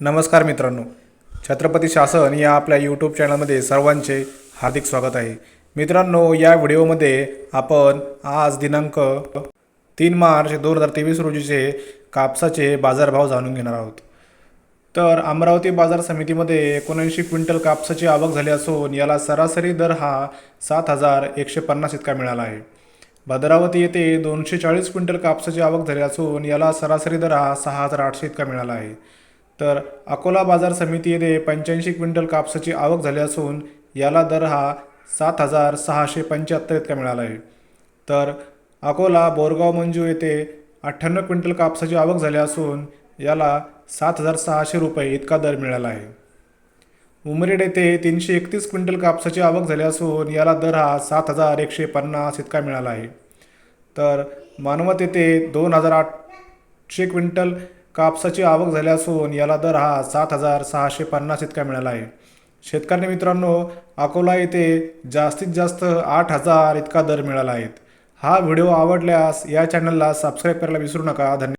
नमस्कार मित्रांनो. छत्रपती शासन या आपल्या यूट्यूब चॅनलमध्ये सर्वांचे हार्दिक स्वागत आहे. मित्रांनो या व्हिडिओमध्ये आपण आज दिनांक तीन मार्च दोन हजार तेवीस रोजीचे कापसाचे बाजारभाव जाणून घेणार आहोत. तर अमरावती बाजार समितीमध्ये एकोणऐंशी क्विंटल कापसाची आवक झाली असून याला सरासरी दर हा सात हजार एकशे पन्नास इतका मिळाला आहे. भद्रावती येथे दोनशे चाळीस क्विंटल कापसाची आवक झाली असून याला सरासरी दर हा सहा हजार आठशे इतका मिळाला आहे. तर अकोला बाजार समिती येथे पंच्याऐंशी क्विंटल कापसाची आवक झाली असून याला दर हा सात हजार सहाशे पंच्याहत्तर इतका मिळाला आहे. तर अकोला बोरगाव मंजू येथे अठ्ठ्याण्णव क्विंटल कापसाची आवक झाली असून याला सात हजार सहाशे रुपये इतका दर मिळाला आहे. उमरेड येथे तीनशे एकतीस क्विंटल कापसाची आवक झाली असून याला दर हा सात हजार एकशे पन्नास इतका मिळाला आहे. तर मानवत येथे दोन हजार आठशे क्विंटल कापसाची आवक झाली असून याला दर हा सात हजार सहाशे पन्नास इतका मिळाला आहे. शेतकरी मित्रांनो अकोला येथे जास्तीत जास्त आठ हजार इतका दर मिळाला आहे. हा व्हिडिओ आवडल्यास या चॅनलला सबस्क्राईब करायला विसरू नका. धन्यवाद.